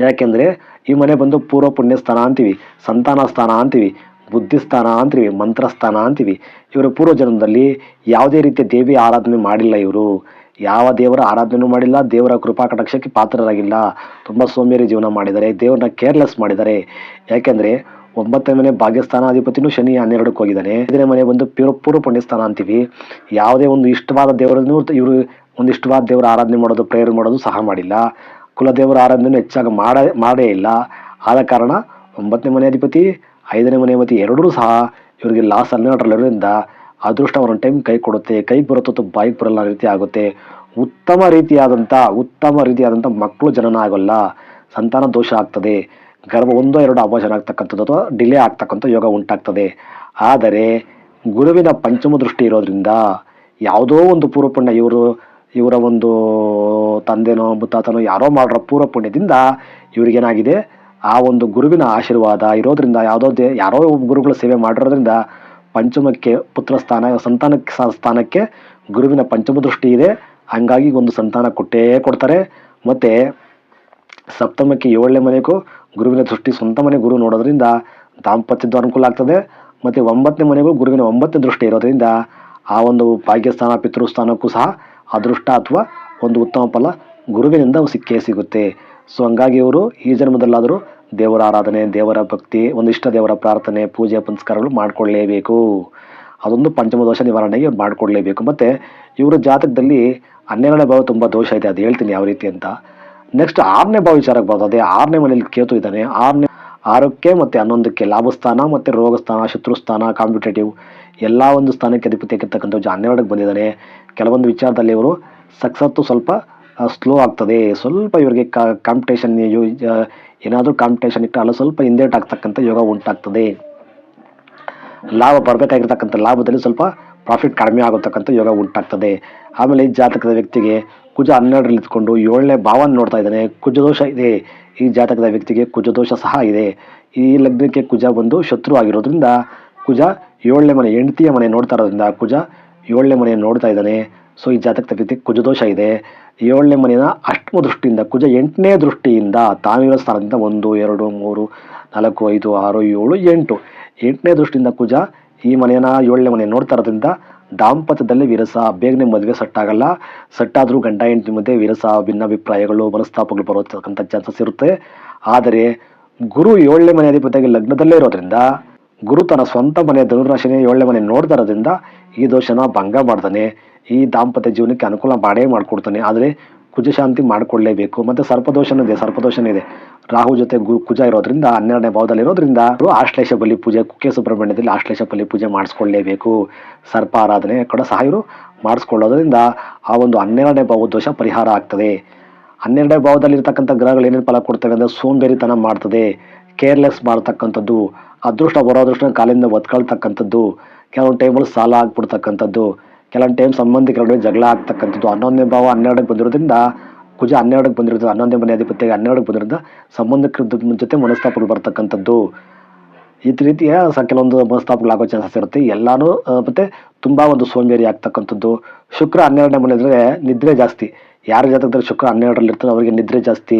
ಯಾಕೆಂದ್ರೆ ಈ ಮನೆ ಬಂದು ಪೂರ್ವ ಪುಣ್ಯ ಸ್ಥಾನ ಅಂತೀವಿ, ಸಂತಾನ ಸ್ಥಾನ ಅಂತೀವಿ ಬುದ್ಧಿಸ್ಥಾನ ಅಂತೀವಿ ಮಂತ್ರಸ್ಥಾನ ಅಂತೀವಿ. ಇವರು ಪೂರ್ವ ಜನ್ಮದಲ್ಲಿ ಯಾವುದೇ ರೀತಿಯ ದೇವಿ ಆರಾಧನೆ ಮಾಡಿಲ್ಲ ಇವರು. ಯಾವ ದೇವರ ಆರಾಧನೆ ಮಾಡಿಲ್ಲ, ದೇವರ ಕೃಪಾ ಕಟಾಕ್ಷಕ್ಕೆ ಪಾತ್ರರಾಗಿಲ್ಲ. ತುಂಬ ಸೋಮೇರಿ ಜೀವನ ಮಾಡಿದ್ದಾರೆ, ದೇವರನ್ನ ಕೇರ್ಲೆಸ್ ಮಾಡಿದ್ದಾರೆ. ಯಾಕೆಂದ್ರೆ ಒಂಬತ್ತನೇ ಮನೆ ಭಾಗ್ಯಸ್ಥಾನಾಧಿಪತಿನೂ ಶನಿ ಹನ್ನೆರಡಕ್ಕೆ ಹೋಗಿದ್ದಾನೆ. ಐದನೇ ಮನೆ ಬಂದು ಪೂರ್ವ ಪೂರ್ವ ಪುಣ್ಯಸ್ಥಾನ ಅಂತೀವಿ. ಯಾವುದೇ ಒಂದು ಇಷ್ಟವಾದ ದೇವರನ್ನು ಇವರು ಒಂದು ಇಷ್ಟವಾದ ದೇವರ ಆರಾಧನೆ ಮಾಡೋದು, ಪ್ರೇಯರ್ ಮಾಡೋದು ಸಹ ಮಾಡಿಲ್ಲ. ಕುಲದೇವರ ಆರಾಧನೆ ಹೆಚ್ಚಾಗಿ ಮಾಡ, ಮಾಡೇ ಇಲ್ಲ. ಆದ ಕಾರಣ ಒಂಬತ್ತನೇ ಮನೆ ಅಧಿಪತಿ, ಐದನೇ ಮನೆ ಅಧಿಪತಿ ಎರಡೂ ಸಹ ಇವರಿಗೆ ಲಾಸ್ ಹನ್ನೆರಡರಲ್ಲಿರೋದ್ರಿಂದ ಅದೃಷ್ಟ ಒಂದೊಂದು ಟೈಮ್ ಕೈ ಕೊಡುತ್ತೆ. ಕೈ ಬರುತ್ತೋ ಬಾಯಿಗೆ ಬರಲ್ಲ ರೀತಿ ಆಗುತ್ತೆ. ಉತ್ತಮ ರೀತಿಯಾದಂಥ ಉತ್ತಮ ರೀತಿಯಾದಂಥ ಮಕ್ಕಳು ಜನನ ಆಗೋಲ್ಲ. ಸಂತಾನ ದೋಷ ಆಗ್ತದೆ. ಗರ್ಭ ಒಂದೋ, ಎರಡು ಅಭಾಷಣ ಆಗ್ತಕ್ಕಂಥದ್ದು ಅಥವಾ ಡಿಲೇ ಆಗ್ತಕ್ಕಂಥ ಯೋಗ ಉಂಟಾಗ್ತದೆ. ಆದರೆ ಗುರುವಿನ ಪಂಚಮ ದೃಷ್ಟಿ ಇರೋದ್ರಿಂದ ಯಾವುದೋ ಒಂದು ಪೂರ್ವ ಪುಣ್ಯ ಇವರು, ಇವರ ಒಂದು ತಂದೆನೋ, ಮುತ್ತಾತನೋ ಯಾರೋ ಮಾಡಿರೋ ಪೂರ್ವ ಪುಣ್ಯದಿಂದ ಇವ್ರಿಗೇನಾಗಿದೆ? ಆ ಒಂದು ಗುರುವಿನ ಆಶೀರ್ವಾದ ಇರೋದ್ರಿಂದ ಯಾವುದೋ ದೇ ಯಾರೋ ಗುರುಗಳ ಸೇವೆ ಮಾಡಿರೋದ್ರಿಂದ ಪಂಚಮಕ್ಕೆ ಪುತ್ರ ಸ್ಥಾನ ಸಂತಾನಕ್ಕೆ ಸ್ಥಾನಕ್ಕೆ ಗುರುವಿನ ಪಂಚಮ ದೃಷ್ಟಿ ಇದೆ. ಹಂಗಾಗಿ ಒಂದು ಸಂತಾನ ಕೊಟ್ಟೇ ಕೊಡ್ತಾರೆ. ಮತ್ತು ಸಪ್ತಮಕ್ಕೆ ಏಳನೇ ಮನೆಗೂ ಗುರುವಿನ ದೃಷ್ಟಿ ಸ್ವಂತ ಮನೆ ಗುರು ನೋಡೋದ್ರಿಂದ ದಾಂಪತ್ಯದ ಅನುಕೂಲ ಆಗ್ತದೆ. ಮತ್ತು ಒಂಬತ್ತನೇ ಮನೆಗೂ ಗುರುವಿನ ಒಂಬತ್ತನೇ ದೃಷ್ಟಿ ಇರೋದರಿಂದ ಆ ಒಂದು ಭಾಗ್ಯಸ್ಥಾನ ಪಿತೃಸ್ಥಾನಕ್ಕೂ ಸಹ ಅದೃಷ್ಟ ಅಥವಾ ಒಂದು ಉತ್ತಮ ಫಲ ಗುರುವಿನಿಂದ ಸಿಕ್ಕೇ ಸಿಗುತ್ತೆ. ಸೊ ಹಂಗಾಗಿ ಇವರು ಈ ಜನ್ಮದಲ್ಲಾದರೂ ದೇವರ ಆರಾಧನೆ, ದೇವರ ಭಕ್ತಿ ಒಂದು ಇಷ್ಟ ದೇವರ ಪ್ರಾರ್ಥನೆ, ಪೂಜೆ, ಪುನಸ್ಕಾರಗಳು ಮಾಡಿಕೊಳ್ಳಲೇಬೇಕು ಅದೊಂದು ಪಂಚಮ ದೋಷ ನಿವಾರಣೆಗೆ ಇವ್ರು ಮಾಡಿಕೊಳ್ಳಲೇಬೇಕು ಮತ್ತು ಇವರ ಜಾತಕದಲ್ಲಿ ಹನ್ನೆರಡನೇ ಭಾವ ತುಂಬ ದೋಷ ಇದೆ. ಅದು ಹೇಳ್ತೀನಿ ಯಾವ ರೀತಿ ಅಂತ. ನೆಕ್ಸ್ಟ್ ಆರನೇ ಭಾವ ವಿಚಾರಕ್ಕೆ ಬರೋದು, ಅದೇ ಆರನೇ ಮನೇಲಿ ಕೇತು ಇದ್ದಾನೆ. ಆರನೇ ಆರಕ್ಕೆ ಮತ್ತು ಹನ್ನೊಂದಕ್ಕೆ ಲಾಭಸ್ಥಾನ ಮತ್ತು ರೋಗಸ್ಥಾನ ಶತ್ರುಸ್ಥಾನ ಕಾಂಪಿಟೇಟಿವ್ ಎಲ್ಲ ಒಂದು ಸ್ಥಾನಕ್ಕೆ ಅಧಿಪತಿ ಆಗಿರ್ತಕ್ಕಂಥ ಹನ್ನೆರಡಕ್ಕೆ ಬಂದಿದ್ದಾನೆ. ಕೆಲವೊಂದು ವಿಚಾರದಲ್ಲಿ ಇವರು ಸಕ್ಸತ್ತು ಸ್ವಲ್ಪ ಸ್ಲೋ ಆಗ್ತದೆ. ಸ್ವಲ್ಪ ಇವರಿಗೆ ಕಾಂಪಿಟೇಷನ್ ಏನಾದರೂ ಕಾಂಪಿಟೇಷನ್ ಇಟ್ಟು ಅಲ್ಲ ಸ್ವಲ್ಪ ಹಿಂದೇಟ್ ಆಗ್ತಕ್ಕಂಥ ಯೋಗ ಉಂಟಾಗ್ತದೆ. ಲಾಭ ಬರಬೇಕಾಗಿರ್ತಕ್ಕಂಥ ಲಾಭದಲ್ಲಿ ಸ್ವಲ್ಪ ಪ್ರಾಫಿಟ್ ಕಡಿಮೆ ಆಗತಕ್ಕಂಥ ಯೋಗ ಉಂಟಾಗ್ತದೆ. ಆಮೇಲೆ ಜಾತಕದ ವ್ಯಕ್ತಿಗೆ ಕುಜ ಹನ್ನೆರಡರಲ್ಲಿ ಇದ್ಕೊಂಡು ಏಳನೇ ಭಾವನ ನೋಡ್ತಾ ಇದ್ದಾನೆ. ಕುಜದೋಷ ಇದೆ. ಈ ಜಾತಕದ ವ್ಯಕ್ತಿಗೆ ಕುಜದೋಷ ಸಹ ಇದೆ. ಈ ಲಗ್ನಕ್ಕೆ ಕುಜ ಬಂದು ಶತ್ರು ಆಗಿರೋದ್ರಿಂದ ಕುಜ ಏಳನೇ ಮನೆ, ಹೆಂಡತಿಯ ಮನೆ ನೋಡ್ತಾ ಇರೋದ್ರಿಂದ ಕುಜ ಏಳನೇ ಮನೆ ನೋಡ್ತಾ ಇದ್ದಾನೆ. ಸೊ ಈ ಜಾತಕದ ವ್ಯಕ್ತಿ ಕುಜದೋಷ ಇದೆ. ಏಳನೇ ಮನೆಯ ಅಷ್ಟಮ ದೃಷ್ಟಿಯಿಂದ, ಕುಜ ಎಂಟನೇ ದೃಷ್ಟಿಯಿಂದ ತಾನಿರೋ ಸ್ಥಾನದಿಂದ ಒಂದು, ಎರಡು, ಮೂರು, ನಾಲ್ಕು, ಐದು, ಆರು, ಏಳು, ಎಂಟು. ಎಂಟನೇ ದೃಷ್ಟಿಯಿಂದ ಕುಜ ಈ ಮನೆಯನ್ನು ಏಳನೇ ಮನೆ ನೋಡ್ತಾ ಇರೋದ್ರಿಂದ ದಾಂಪತ್ಯದಲ್ಲಿ ವಿರಸ, ಬೇಗನೆ ಮದುವೆ ಸೆಟ್ ಆಗಲ್ಲ ಸೆಟ್ ಆದರೂ ಗಂಡ, ಹೆಂಡತಿ ಮಧ್ಯೆ ವಿರಸ, ಭಿನ್ನಾಭಿಪ್ರಾಯಗಳು, ಮನಸ್ತಾಪಗಳು ಬರತಕ್ಕಂಥ ಚಾನ್ಸಸ್ ಇರುತ್ತೆ. ಆದರೆ ಗುರು ಏಳನೇ ಮನೆ ಅಧಿಪತಿಯಾಗಿ ಲಗ್ನದಲ್ಲೇ ಇರೋದ್ರಿಂದ, ಗುರು ತನ್ನ ಸ್ವಂತ ಮನೆ ಧನುರಾಶಿನೇ ಏಳನೇ ಮನೆ ನೋಡ್ತಾ ಇರೋದ್ರಿಂದ ಈ ದೋಷನ ಭಂಗ ಮಾಡ್ತಾನೆ. ಈ ದಾಂಪತ್ಯ ಜೀವನಕ್ಕೆ ಅನುಕೂಲ ಮಾಡೇ ಮಾಡಿಕೊಡ್ತಾನೆ. ಆದರೆ ಕುಜಶಾಂತಿ ಮಾಡಿಕೊಳ್ಳೇಬೇಕು. ಮತ್ತು ಸರ್ಪದೋಷನೂ ಇದೆ ಸರ್ಪದೋಷನೂ ಇದೆ. ರಾಹು ಜೊತೆ ಗು ಕುಜ ಇರೋದ್ರಿಂದ, ಹನ್ನೆರಡನೇ ಭಾವದಲ್ಲಿ ಇರೋದ್ರಿಂದ ಅವರು ಆಶ್ಲೇಷ ಬಲಿ ಪೂಜೆ, ಕುಕ್ಕೆ ಸುಬ್ರಹ್ಮಣ್ಯದಲ್ಲಿ ಆಶ್ಲೇಷ ಬಲಿ ಪೂಜೆ ಮಾಡಿಸ್ಕೊಳ್ಳೇಬೇಕು. ಸರ್ಪ ಆರಾಧನೆ ಕೂಡ ಸಹ ಇವರು ಮಾಡಿಸ್ಕೊಳ್ಳೋದ್ರಿಂದ ಆ ಒಂದು ಹನ್ನೆರಡನೇ ಭಾವ ದೋಷ ಪರಿಹಾರ ಆಗ್ತದೆ. ಹನ್ನೆರಡನೇ ಭಾವದಲ್ಲಿ ಇರ್ತಕ್ಕಂಥ ಗ್ರಹಗಳು ಏನೇನು ಫಲ ಕೊಡ್ತವೆ ಅಂದರೆ ಸೋಂಬೇರಿತನ ಮಾಡ್ತದೆ. ಕೇರ್ಲೆಸ್ ಮಾಡ್ತಕ್ಕಂಥದ್ದು, ಅದೃಷ್ಟ ಬರೋದೃಷ್ಟ ಕಾಲಿಂದ ಒತ್ಕೊಳ್ತಕ್ಕಂಥದ್ದು ಕೆಲವೊಂದು ಟೈಮಲ್ಲಿ ಸಾಲ ಆಗ್ಬಿಡ್ತಕ್ಕಂಥದ್ದು, ಕೆಲವೊಂದು ಟೈಮ್ ಸಂಬಂಧಿಕರ ಜಗಳ ಆಗ್ತಕ್ಕಂಥದ್ದು, ಹನ್ನೊಂದನೇ ಭಾವ ಹನ್ನೆರಡಕ್ಕೆ ಬಂದಿರೋದ್ರಿಂದ ಕುಜ ಹನ್ನೆರಡಕ್ಕೆ ಬಂದಿರೋದು ಹನ್ನೊಂದನೇ ಮನೆ ಅಧಿಪತಿಗೆ ಹನ್ನೆರಡಕ್ಕೆ ಬಂದಿರೋದು ಸಂಬಂಧಿಕರ ಜೊತೆ ಮನಸ್ತಾಪಗಳು ಬರ್ತಕ್ಕಂಥದ್ದು. ಈ ರೀತಿಯ ಸ ಕೆಲವೊಂದು ಮನಸ್ತಾಪಗಳು ಆಗೋ ಚಾನ್ಸಸ್ ಇರುತ್ತೆ. ಎಲ್ಲಾನು ಮತ್ತು ತುಂಬಾ ಒಂದು ಸೋಮೇರಿ ಆಗ್ತಕ್ಕಂಥದ್ದು. ಶುಕ್ರ ಹನ್ನೆರಡನೇ ಮನೆ ಅಂದರೆ ನಿದ್ರೆ ಜಾಸ್ತಿ. ಯಾರ ಜಾತಕದಲ್ಲಿ ಶುಕ್ರ ಹನ್ನೆರಡರಲ್ಲಿ ಇರ್ತದೆ ಅವರಿಗೆ ನಿದ್ರೆ ಜಾಸ್ತಿ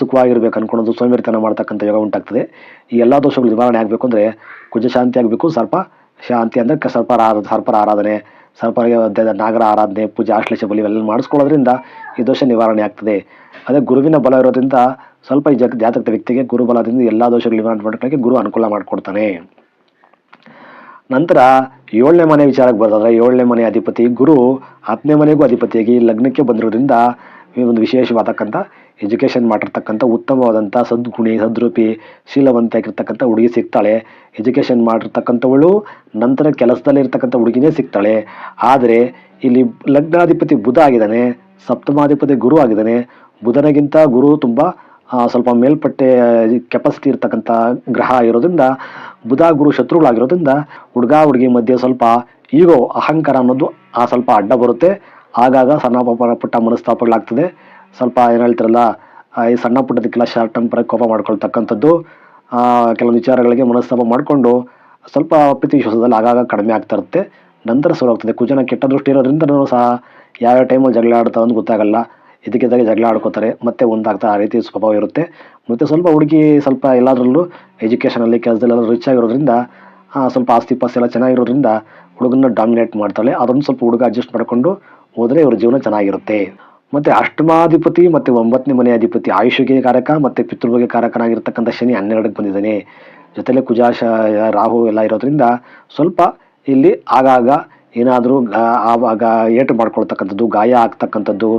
ಸುಖವಾಗಿರ್ಬೇಕು ಅನ್ಕೊಳೋದು ಸೋಮೇರಿತನ ಮಾಡ್ತಕ್ಕಂಥ ಯೋಗ ಉಂಟಾಗ್ತದೆ. ಈ ಎಲ್ಲ ದೋಷಗಳು ನಿವಾರಣೆ ಆಗಬೇಕು ಅಂದರೆ ಕುಜ ಶಾಂತಿ ಆಗಬೇಕು, ಸರ್ಪ ಶಾಂತಿ ಅಂದರೆ ಸ್ವಲ್ಪ ಸರ್ಪರ ಆರಾಧನೆ. ಸರ್ಪರಿಗೆ ದ- ನಾಗರ ಆರಾಧನೆ, ಪೂಜೆ, ಆಶ್ಲೇಷ ಬಲಿ ಇವೆಲ್ಲ ಮಾಡಿಸ್ಕೊಳ್ಳೋದ್ರಿಂದ ಈ ದೋಷ ನಿವಾರಣೆ ಆಗ್ತದೆ. ಅದೇ ಗುರುವಿನ ಬಲ ಇರೋದ್ರಿಂದ ಸ್ವಲ್ಪ ಈ ಜಾತಕ ವ್ಯಕ್ತಿಗೆ ಗುರು ಬಲದಿಂದ ಎಲ್ಲ ದೋಷಗಳು ನಿವಾರಣೆ ಮಾಡ್ಕೊಳ್ಳೋಕೆ ಗುರು ಅನುಕೂಲ ಮಾಡಿಕೊಡ್ತಾನೆ. ನಂತರ ಏಳನೇ ಮನೆ ವಿಚಾರಕ್ಕೆ ಬರೋದಾದ್ರೆ ಏಳನೇ ಮನೆ ಅಧಿಪತಿ, ಗುರು ಹತ್ತನೇ ಮನೆಗೂ ಅಧಿಪತಿಯಾಗಿ ಲಗ್ನಕ್ಕೆ ಬಂದಿರೋದ್ರಿಂದ ಒಂದು ವಿಶೇಷವಾದಕ್ಕಂಥ ಎಜುಕೇಷನ್ ಮಾಡಿರ್ತಕ್ಕಂಥ ಉತ್ತಮವಾದಂಥ ಸದ್ಗುಣಿ, ಸದ್ರೂಪಿ ಶೀಲವಂತ ಆಗಿರ್ತಕ್ಕಂಥ ಹುಡುಗಿ ಸಿಗ್ತಾಳೆ. ಎಜುಕೇಷನ್ ಮಾಡಿರ್ತಕ್ಕಂಥವಳು ನಂತರ ಕೆಲಸದಲ್ಲಿ ಇರ್ತಕ್ಕಂಥ ಹುಡುಗಿನೇ ಸಿಗ್ತಾಳೆ. ಆದರೆ ಇಲ್ಲಿ ಲಗ್ನಾಧಿಪತಿ ಬುಧ ಆಗಿದ್ದಾನೆ, ಸಪ್ತಮಾಧಿಪತಿ ಗುರು ಆಗಿದ್ದಾನೆ. ಬುಧನಿಗಿಂತ ಗುರು ತುಂಬ ಸ್ವಲ್ಪ ಮೇಲ್ಪಟ್ಟೆ ಕೆಪಾಸಿಟಿ ಇರ್ತಕ್ಕಂಥ ಗ್ರಹ ಇರೋದ್ರಿಂದ, ಬುಧ ಗುರು ಶತ್ರುಗಳಾಗಿರೋದ್ರಿಂದ ಹುಡುಗ, ಹುಡುಗಿ ಮಧ್ಯೆ ಸ್ವಲ್ಪ ಈಗೋ ಅಹಂಕಾರ ಅನ್ನೋದು ಆ ಸ್ವಲ್ಪ ಅಡ್ಡ ಬರುತ್ತೆ. ಆಗಾಗ ಸಣ್ಣ ಪುಟ್ಟ ಮನಸ್ತಾಪಗಳಾಗ್ತದೆ. ಸ್ವಲ್ಪ ಏನು ಹೇಳ್ತಾರಲ್ಲ ಈ ಸಣ್ಣ ಪುಟ್ಟದಕ್ಕೆಲ್ಲ ಶಾರ್ಟ್ ಪರ ಕೋಪ ಮಾಡ್ಕೊಳ್ತಕ್ಕಂಥದ್ದು ಕೆಲವೊಂದು ವಿಚಾರಗಳಿಗೆ ಮನಸ್ತಾಪ ಮಾಡಿಕೊಂಡು ಸ್ವಲ್ಪ ಪ್ರೀತಿ ಆಗಾಗ ಕಡಿಮೆ ಆಗ್ತಾ ಇರುತ್ತೆ. ನಂತರ ಹೋಗ್ತದೆ ಕುಜನ ಕೆಟ್ಟ ದೃಷ್ಟಿ ಇರೋದ್ರಿಂದ ಸಹ ಯಾವ ಟೈಮಲ್ಲಿ ಜಗಳ ಆಡ್ತಾವೆ ಅಂತ ಗೊತ್ತಾಗಲ್ಲ. ಇದಕ್ಕಿದ್ದಾಗೆ ಜಗಳ ಆಡ್ಕೋತಾರೆ. ಮತ್ತೆ ಒಂದಾಗ್ತಾ ಆ ರೀತಿ ಸ್ವಭಾವ ಇರುತ್ತೆ. ಮತ್ತು ಸ್ವಲ್ಪ ಹುಡುಗಿ ಸ್ವಲ್ಪ ಎಲ್ಲದರಲ್ಲೂ ಎಜುಕೇಷನಲ್ಲಿ ಕೆಲಸದಲ್ಲೆಲ್ಲ ರಿಚ್ ಆಗಿರೋದ್ರಿಂದ ಸ್ವಲ್ಪ ಆಸ್ತಿ ಪಾಸ್ತಿ ಎಲ್ಲ ಚೆನ್ನಾಗಿರೋದ್ರಿಂದ ಹುಡುಗನ ಡಾಮಿನೇಟ್ ಮಾಡ್ತಾಳೆ. ಅದನ್ನು ಸ್ವಲ್ಪ ಹುಡುಗ ಅಡ್ಜಸ್ಟ್ ಮಾಡಿಕೊಂಡು ಹೋದರೆ ಇವ್ರ ಜೀವನ ಚೆನ್ನಾಗಿರುತ್ತೆ. ಮತ್ತು ಅಷ್ಟಮಾಧಿಪತಿ ಮತ್ತು ಒಂಬತ್ತನೇ ಮನೆ ಅಧಿಪತಿ ಆಯುಷ್ಯಗೆ ಕಾರಕ ಮತ್ತು ಪಿತೃಭೋಗ್ಯ ಕಾರಕನಾಗಿರ್ತಕ್ಕಂಥ ಶನಿ ಹನ್ನೆರಡಕ್ಕೆ ಬಂದಿದ್ದಾನೆ. ಜೊತೆಲೆ ಕುಜಾಶ, ರಾಹು ಎಲ್ಲ ಇರೋದ್ರಿಂದ ಸ್ವಲ್ಪ ಇಲ್ಲಿ ಆಗಾಗ ಏನಾದರೂ ಆವಾಗ ಏಟು ಮಾಡ್ಕೊಳ್ತಕ್ಕಂಥದ್ದು, ಗಾಯ ಆಗ್ತಕ್ಕಂಥದ್ದು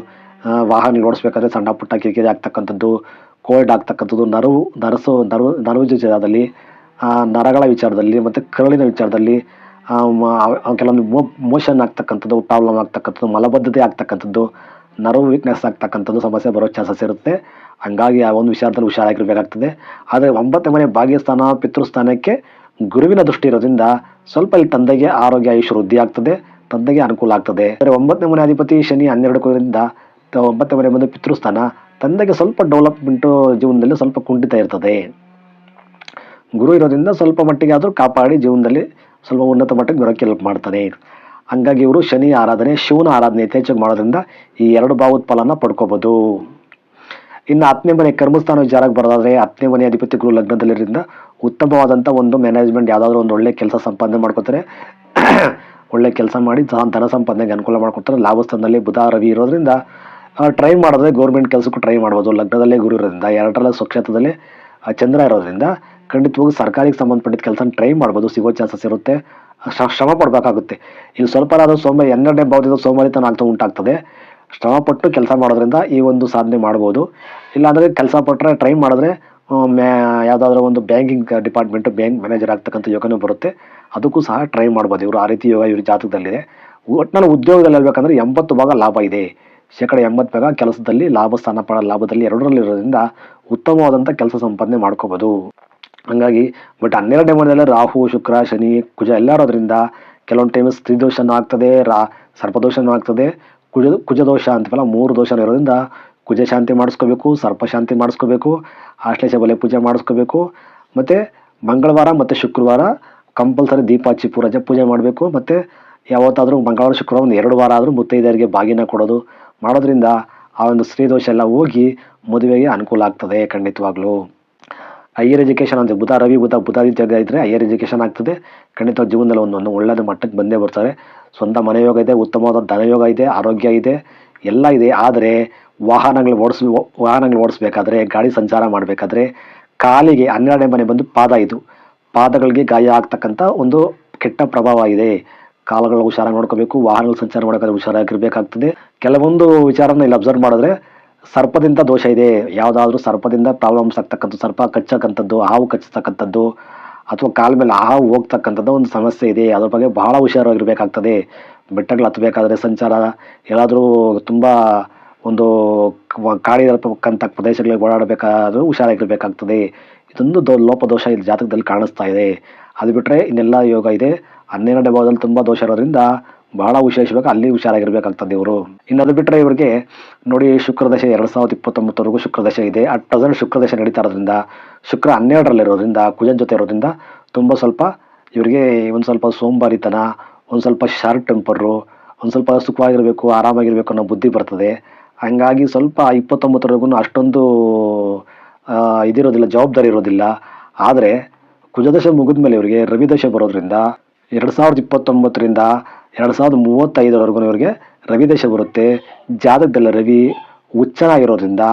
ವಾಹನ ಓಡಿಸ್ಬೇಕಾದ್ರೆ ಸಣ್ಣ ಪುಟ್ಟ ಕಿರಿಕಿರಿ ಆಗ್ತಕ್ಕಂಥದ್ದು, ಕೋಲ್ಡ್ ಆಗ್ತಕ್ಕಂಥದ್ದು ನರವು ನರಸು ನರವು ನರವು ವಿಚಾರದಲ್ಲಿ ನರಗಳ ವಿಚಾರದಲ್ಲಿ ಮತ್ತು ಕರುಳಿನ ವಿಚಾರದಲ್ಲಿ ಕೆಲವೊಂದು ಮೋ ಮೋಷನ್ ಆಗ್ತಕ್ಕಂಥದ್ದು, ಪ್ರಾಬ್ಲಮ್ ಆಗ್ತಕ್ಕಂಥದ್ದು, ಮಲಬದ್ಧತೆ ಆಗ್ತಕ್ಕಂಥದ್ದು ನರ್ವ್ ವೀಕ್ನೆಸ್ ಆಗ್ತಕ್ಕಂಥದ್ದು ಸಮಸ್ಯೆ ಬರೋ ಚಾನ್ಸಸ್ ಇರುತ್ತೆ. ಹಂಗಾಗಿ ಆ ಒಂದು ವಿಚಾರದಲ್ಲಿ ಹುಷಾರಾಗಿರ್ಬೇಕಾಗ್ತದೆ. ಆದರೆ ಒಂಬತ್ತನೇ ಮನೆ ಭಾಗ್ಯಸ್ಥಾನ, ಪಿತೃಸ್ಥಾನಕ್ಕೆ ಗುರುವಿನ ದೃಷ್ಟಿ ಇರೋದ್ರಿಂದ ಸ್ವಲ್ಪ ಇಲ್ಲಿ ತಂದೆಗೆ ಆರೋಗ್ಯ ಆಯುಷ್ ವೃದ್ಧಿ ಆಗ್ತದೆ, ತಂದೆಗೆ ಅನುಕೂಲ ಆಗ್ತದೆ. ಆದರೆ ಒಂಬತ್ತನೇ ಮನೆ ಅಧಿಪತಿ ಶನಿ ಹನ್ನೆರಡು ಕೋರಿಂದ ಒಂಬತ್ತನೇ ಮನೆ ಬಂದು ಪಿತೃಸ್ಥಾನ, ತಂದೆಗೆ ಸ್ವಲ್ಪ ಡೆವಲಪ್ಮೆಂಟು ಜೀವನದಲ್ಲಿ ಸ್ವಲ್ಪ ಕುಂಠಿತ ಇರ್ತದೆ. ಗುರು ಇರೋದ್ರಿಂದ ಸ್ವಲ್ಪ ಮಟ್ಟಿಗೆ ಆದರೂ ಕಾಪಾಡಿ ಜೀವನದಲ್ಲಿ ಸ್ವಲ್ಪ ಉನ್ನತ ಮಟ್ಟಕ್ಕೆ ಬರೋಕ್ಕೆ ಹೆಲ್ಪ್ ಮಾಡ್ತಾನೆ ಹಂಗಾಗಿ ಇವರು ಶನಿ ಆರಾಧನೆ, ಶಿವನ ಆರಾಧನೆ ಯಥೇಚ್ಛವಾಗಿ ಮಾಡೋದ್ರಿಂದ ಈ ಎರಡು ಭಾವದ ಫಲನ ಪಡ್ಕೋಬೋದು. ಇನ್ನು ಹತ್ತನೇ ಮನೆ ಕರ್ಮಸ್ಥಾನ ವಿಚಾರಕ್ಕೆ ಬರೋದಾದ್ರೆ, ಹತ್ತನೇ ಮನೆ ಅಧಿಪತಿ ಗುರು ಲಗ್ನದಲ್ಲಿರೋದ್ರಿಂದ ಉತ್ತಮವಾದಂಥ ಒಂದು ಮ್ಯಾನೇಜ್ಮೆಂಟ್ ಯಾವುದಾದ್ರೂ ಒಂದು ಒಳ್ಳೆ ಕೆಲಸ ಸಂಪಾದನೆ ಮಾಡ್ಕೋತಾರೆ. ಒಳ್ಳೆ ಕೆಲಸ ಮಾಡಿ ಧನ ಸಂಪಾದನೆಗೆ ಅನುಕೂಲ ಮಾಡ್ಕೊಡ್ತಾರೆ. ಲಾಭಸ್ಥಾನದಲ್ಲಿ ಬುಧ, ರವಿ ಇರೋದ್ರಿಂದ ಟ್ರೈ ಮಾಡಿದ್ರೆ ಗೌರ್ಮೆಂಟ್ ಕೆಲಸಕ್ಕೂ ಟ್ರೈ ಮಾಡ್ಬೋದು. ಲಗ್ನದಲ್ಲೇ ಗುರು ಇರೋದ್ರಿಂದ, ಎರಡರಲ್ಲ ಸ್ವಕ್ಷೇತ್ರದಲ್ಲಿ ಚಂದ್ರ ಇರೋದ್ರಿಂದ ಖಂಡಿತವಾಗೂ ಸರ್ಕಾರಿಗೆ ಸಂಬಂಧಪಟ್ಟಿದ್ದ ಕೆಲಸ ಟ್ರೈ ಮಾಡ್ಬೋದು. ಸಿಗೋ ಚಾನ್ಸಸ್ ಇರುತ್ತೆ. ಶ್ರಮ ಪಡಬೇಕಾಗುತ್ತೆ. ಇಲ್ಲಿ ಸ್ವಲ್ಪ ಆದರೂ ಸೋಮ ಹನ್ನೆರಡನೇ ಭಾವದಿಂದ ಸೋಮಾರಿತನ ಅಂತ ಉಂಟಾಗ್ತದೆ. ಶ್ರಮಪಟ್ಟು ಕೆಲಸ ಮಾಡೋದ್ರಿಂದ ಈ ಒಂದು ಸಾಧನೆ ಮಾಡ್ಬೋದು. ಇಲ್ಲಾಂದರೆ ಕೆಲಸ ಪಟ್ಟರೆ ಟ್ರೈ ಮಾಡಿದ್ರೆ ಮ್ಯಾ, ಯಾವುದಾದ್ರೂ ಒಂದು ಬ್ಯಾಂಕಿಂಗ್ ಡಿಪಾರ್ಟ್ಮೆಂಟು, ಬ್ಯಾಂಕ್ ಮ್ಯಾನೇಜರ್ ಆಗ್ತಕ್ಕಂಥ ಯೋಗನೂ ಬರುತ್ತೆ. ಅದಕ್ಕೂ ಸಹ ಟ್ರೈ ಮಾಡ್ಬೋದು. ಇವರು ಆ ರೀತಿ ಯೋಗ ಇವ್ರ ಜಾತಕದಲ್ಲಿದೆ. ಒಟ್ಟಿನಲ್ಲಿ ಉದ್ಯೋಗದಲ್ಲಿ ಹೇಳ್ಬೇಕಂದ್ರೆ ಎಂಬತ್ತು ಭಾಗ ಲಾಭ ಇದೆ. ಶೇಕಡ ಎಂಬತ್ತು ಭಾಗ ಕೆಲಸದಲ್ಲಿ ಲಾಭ ಸ್ಥಾನ ಲಾಭದಲ್ಲಿ ಎರಡರಲ್ಲಿರೋದ್ರಿಂದ ಉತ್ತಮವಾದಂಥ ಕೆಲಸ ಸಂಪಾದನೆ ಮಾಡ್ಕೋಬೋದು. ಹಂಗಾಗಿ ಬಟ್ ಹನ್ನೆರಡನೇ ಮನೆಯಲ್ಲಿ ರಾಹು, ಶುಕ್ರ, ಶನಿ, ಕುಜ ಎಲ್ಲ ಇರೋದ್ರಿಂದ ಕೆಲವೊಂದು ಟೈಮ್ ಸ್ತ್ರೀ ದೋಷನೂ ಆಗ್ತದೆ, ರಾ, ಸರ್ಪದೋಷನೂ ಆಗ್ತದೆ. ಕುಜ ಕುಜದೋಷ ಅಂತೀವಲ್ಲ, ಮೂರು ದೋಷ ಇರೋದ್ರಿಂದ ಕುಜ ಶಾಂತಿ ಮಾಡಿಸ್ಕೋಬೇಕು, ಸರ್ಪ ಶಾಂತಿ ಮಾಡಿಸ್ಕೋಬೇಕು, ಆಶ್ಲೇಷ ಬಲೆ ಪೂಜೆ ಮಾಡಿಸ್ಕೋಬೇಕು. ಮತ್ತು ಮಂಗಳವಾರ ಮತ್ತು ಶುಕ್ರವಾರ ಕಂಪಲ್ಸರಿ ದೀಪ ಹಚ್ಚಿ ಪೂರಜ ಪೂಜೆ ಮಾಡಬೇಕು. ಮತ್ತು ಯಾವತ್ತಾದರೂ ಮಂಗಳವಾರ, ಶುಕ್ರವಾರ ಒಂದು ಎರಡು ವಾರ ಆದರೂ ಮುತ್ತೈದೆಯರಿಗೆ ಬಾಗಿನ ಕೊಡೋದು. ಮಾಡೋದ್ರಿಂದ ಆ ಒಂದು ಸ್ತ್ರೀ ದೋಷ ಎಲ್ಲ ಹೋಗಿ ಮದುವೆಗೆ ಅನುಕೂಲ ಆಗ್ತದೆ ಖಂಡಿತವಾಗ್ಲೂ. ಹೈಯರ್ ಎಜುಕೇಷನ್ ಅಂತ ಬುಧ, ರವಿ, ಬುಧ, ಬುಧಾದಿತ್ಯ ಇದ್ದರೆ ಹೈಯರ್ ಎಜುಕೇಷನ್ ಆಗ್ತದೆ. ಖಂಡಿತ ಜೀವನದಲ್ಲಿ ಒಂದು ಒಂದು ಒಳ್ಳೆಯದು ಮಟ್ಟಕ್ಕೆ ಬಂದೇ ಬರ್ತಾರೆ. ಸ್ವಂತ ಮನೆಯೋಗ ಇದೆ, ಉತ್ತಮವಾದ ಧನಯೋಗ ಇದೆ, ಆರೋಗ್ಯ ಇದೆ, ಎಲ್ಲ ಇದೆ. ಆದರೆ ವಾಹನಗಳು ಓಡಿಸ್ ವಾಹನಗಳು ಓಡಿಸ್ಬೇಕಾದ್ರೆ, ಗಾಡಿ ಸಂಚಾರ ಮಾಡಬೇಕಾದ್ರೆ ಕಾಲಿಗೆ ಹನ್ನೆರಡನೇ ಮನೆ ಬಂದು ಪಾದ ಇದು. ಪಾದಗಳಿಗೆ ಗಾಯ ಆಗ್ತಕ್ಕಂಥ ಒಂದು ಕೆಟ್ಟ ಪ್ರಭಾವ ಇದೆ. ಕಾಲುಗಳು ಹುಷಾರಾಗಿ ನೋಡ್ಕೋಬೇಕು, ವಾಹನಗಳ ಸಂಚಾರ ಮಾಡೋಕ್ಕಾದ್ರೆ ಹುಷಾರಾಗಿರಬೇಕಾಗ್ತದೆ. ಕೆಲವೊಂದು ವಿಚಾರನ ಇಲ್ಲಿ ಅಬ್ಸರ್ವ್ ಮಾಡಿದ್ರೆ ಸರ್ಪದಿಂದ ದೋಷ ಇದೆ. ಯಾವುದಾದ್ರೂ ಸರ್ಪದಿಂದ ಪ್ರಾಬ್ಲಮ್ಸ್ ಆಗ್ತಕ್ಕಂಥದ್ದು, ಸರ್ಪ ಕಚ್ಚಕ್ಕಂಥದ್ದು ಹಾವು ಕಚ್ಚತಕ್ಕಂಥದ್ದು ಅಥವಾ ಕಾಲ ಮೇಲೆ ಹಾವು ಹೋಗ್ತಕ್ಕಂಥದ್ದು ಒಂದು ಸಮಸ್ಯೆ ಇದೆ. ಅದ್ರ ಬಗ್ಗೆ ಬಹಳ ಹುಷಾರಾಗಿರ್ಬೇಕಾಗ್ತದೆ. ಬೆಟ್ಟಗಳು ಹತ್ತಬೇಕಾದ್ರೆ ಸಂಚಾರ, ಎಲ್ಲಾದರೂ ತುಂಬ ಒಂದು ಕಾಡಿರತಕ್ಕಂಥ ಪ್ರದೇಶಗಳಿಗೆ ಓಡಾಡಬೇಕಾದ್ರೂ ಹುಷಾರಾಗಿರ್ಬೇಕಾಗ್ತದೆ. ಇದೊಂದು ದೋ, ಲೋಪದೋಷ ಇಲ್ಲಿ ಜಾತಕದಲ್ಲಿ ಕಾಣಿಸ್ತಾ ಇದೆ. ಅದು ಬಿಟ್ಟರೆ ಇನ್ನೆಲ್ಲ ಯೋಗ ಇದೆ. ಹನ್ನೆರಡನೇ ಭಾವದಲ್ಲಿ ತುಂಬ ದೋಷ ಇರೋದ್ರಿಂದ ಬಹಳ ವಿಶೇಷವಾಗಿ ಅಲ್ಲಿ ಹುಷಾರಾಗಿರ್ಬೇಕಾಗ್ತದೆ ಇವರು. ಇನ್ನು ಅದು ಬಿಟ್ಟರೆ ಇವರಿಗೆ ನೋಡಿ ಶುಕ್ರದಶೆ ಎರಡು ಸಾವಿರದ ಇಪ್ಪತ್ತೊಂಬತ್ತವರೆಗೂ ಶುಕ್ರದಶೆ ಇದೆ. ಅಟ್ ಪ್ರೆಸೆಂಟ್ ಶುಕ್ರದಶೆ ನಡೀತಾ ಇರೋದ್ರಿಂದ, ಶುಕ್ರ ಹನ್ನೆರಡರಲ್ಲಿರೋದ್ರಿಂದ ಕುಜನ್ ಜೊತೆ ಇರೋದ್ರಿಂದ ತುಂಬ ಸ್ವಲ್ಪ ಇವರಿಗೆ ಒಂದು ಸ್ವಲ್ಪ ಸೋಂಬಾರಿತನ, ಒಂದು ಸ್ವಲ್ಪ ಶಾರ್ಟ್ ಟೆಂಪರು ಒಂದು ಸ್ವಲ್ಪ ಸುಖವಾಗಿರಬೇಕು, ಆರಾಮಾಗಿರಬೇಕು ಅನ್ನೋ ಬುದ್ಧಿ ಬರ್ತದೆ. ಹಂಗಾಗಿ ಸ್ವಲ್ಪ ಇಪ್ಪತ್ತೊಂಬತ್ತರವರೆಗೂ ಅಷ್ಟೊಂದು ಇದಿರೋದಿಲ್ಲ, ಜವಾಬ್ದಾರಿ ಇರೋದಿಲ್ಲ. ಆದರೆ ಕುಜದಶೆ ಮುಗಿದ ಮೇಲೆ ಇವರಿಗೆ ರವಿದಶೆ ಬರೋದ್ರಿಂದ, ಎರಡು ಸಾವಿರದ ಇಪ್ಪತ್ತೊಂಬತ್ತರಿಂದ ಎರಡು ಸಾವಿರದ ಮೂವತ್ತೈದರವರೆಗೂ ಇವರಿಗೆ ರವಿದಶೆ ಬರುತ್ತೆ. ಜಾತಕದಲ್ಲಿ ರವಿ ಹುಚ್ಚನಾಗಿರೋದ್ರಿಂದ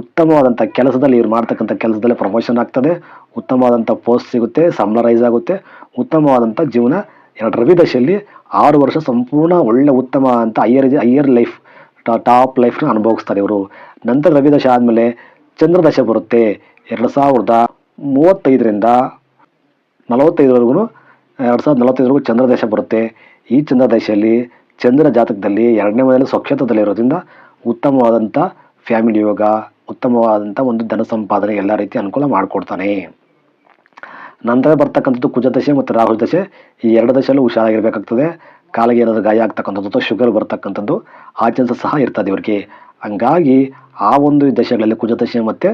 ಉತ್ತಮವಾದಂಥ ಕೆಲಸದಲ್ಲಿ ಇವ್ರು ಮಾಡ್ತಕ್ಕಂಥ ಕೆಲಸದಲ್ಲಿ ಪ್ರಮೋಷನ್ ಆಗ್ತದೆ. ಉತ್ತಮವಾದಂಥ ಪೋಸ್ಟ್ ಸಿಗುತ್ತೆ, ಸಂಬಳ ರೈಸ್ ಆಗುತ್ತೆ. ಉತ್ತಮವಾದಂಥ ಜೀವನ ಎರಡು ರವಿದಶೆಯಲ್ಲಿ ಆರು ವರ್ಷ ಸಂಪೂರ್ಣ ಒಳ್ಳೆ ಉತ್ತಮ ಅಂತ ಹೈಯರ್ ಹೈಯರ್ ಲೈಫ್ ಟಾಪ್ ಲೈಫ್ನ ಅನುಭವಿಸ್ತಾರೆ ಇವರು. ನಂತರ ರವಿ ದಶೆ ಆದಮೇಲೆ ಚಂದ್ರದಶೆ ಬರುತ್ತೆ. ಎರಡು ಸಾವಿರದ ಮೂವತ್ತೈದರಿಂದ ನಲವತ್ತೈದರವರೆಗೂ, ಎರಡು ಸಾವಿರದ ನಲವತ್ತೈದರವರೆಗೂ ಚಂದ್ರದಶೆ ಬರುತ್ತೆ. ಈ ಚಂದ್ರದಶೆಯಲ್ಲಿ ಚಂದ್ರ ಜಾತಕದಲ್ಲಿ ಎರಡನೇ ಮನೆಯಲ್ಲಿ ಸ್ವಕ್ಷೇತ್ರದಲ್ಲಿರೋದ್ರಿಂದ ಉತ್ತಮವಾದಂಥ ಫ್ಯಾಮಿಲಿ ಯೋಗ, ಉತ್ತಮವಾದಂಥ ಒಂದು ಧನ ಸಂಪಾದನೆ ಎಲ್ಲ ರೀತಿ ಅನುಕೂಲ ಮಾಡಿಕೊಡ್ತಾನೆ. ನಂತರ ಬರ್ತಕ್ಕಂಥದ್ದು ಕುಜದಶೆ ಮತ್ತು ರಾಹು ದಶೆ. ಈ ಎರಡು ದಶೆಯಲ್ಲೂ ಹುಷಾರಾಗಿರಬೇಕಾಗ್ತದೆ. ಕಾಲಿಗೆ ಏನಾದರೂ ಗಾಯ ಆಗ್ತಕ್ಕಂಥದ್ದು ಅಥವಾ ಶುಗರ್ ಬರ್ತಕ್ಕಂಥದ್ದು ಚಾನ್ಸಸ್ ಸಹ ಇರ್ತದೆ ಇವರಿಗೆ. ಹಂಗಾಗಿ ಆ ಒಂದು ದಶೆಗಳಲ್ಲಿ ಕುಜದಶೆ ಮತ್ತು